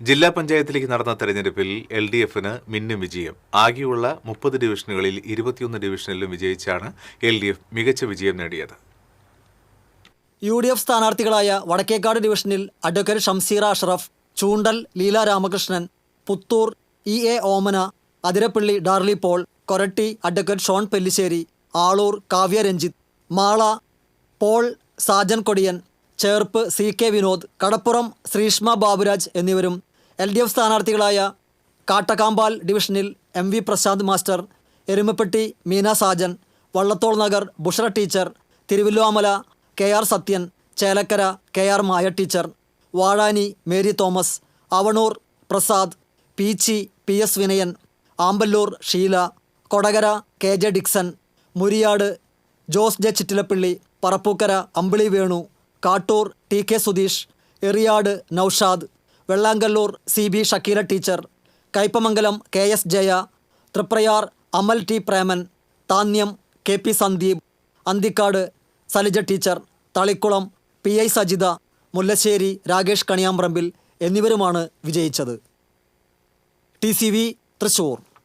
ജില്ലാ പഞ്ചായത്തിലേക്ക് നടന്ന തെരഞ്ഞെടുപ്പിൽ എൽ ഡി എഫിന് മിന്നും വിജയം. ആകെയുള്ള മുപ്പത് ഡിവിഷനുകളിൽ ഇരുപത്തിയൊന്ന് ഡിവിഷനിലും വിജയിച്ചാണ് എൽ ഡി എഫ് മികച്ച വിജയം നേടിയത്. യു ഡി എഫ് സ്ഥാനാർത്ഥികളായ വടക്കേക്കാട് ഡിവിഷനിൽ advocate Shamseera Ashraf Choondal Leela Ramakrishnan Puthur E A Omana Athirappilly Darly Paul Koratty advocate Shone Pellissery Aloor Kavya Ranjith Mala Paul Sajan Kodiyan Cherpu C K Vinod Kadappuram Sreeshma Baburaj എന്നിവരും L D F സ്ഥാനാർത്ഥികളായ കാട്ടകാമ്പാൽ ഡിവിഷനിൽ M V Prashanth master Erumapetty Meena Sajan Vallathol Nagar Bushara teacher Thiruvilwamala K R Sathyan Chelakkara K R Maya teacher Vazhani Mary Thomas Avanoor Prasad Peechi P S Vinayan Amballur Sheela Kodakara K J Dixon Muriyad Jose J Chittilappilly Parappukkara Ambili Venu Kattoor T K Sudheesh Eriyad Noushad Vellangallur C B Shakeela teacher Kaipamangalam K S Jaya Triprayar Amal T Preman Thanniyam K P Sandeep Anthikad Salija teacher Thalikulam P I Sajitha Mullassery Rakesh Kaniyamprambil എന്നിവരുമാണ് വിജയിച്ചത്. T C V Thrissur.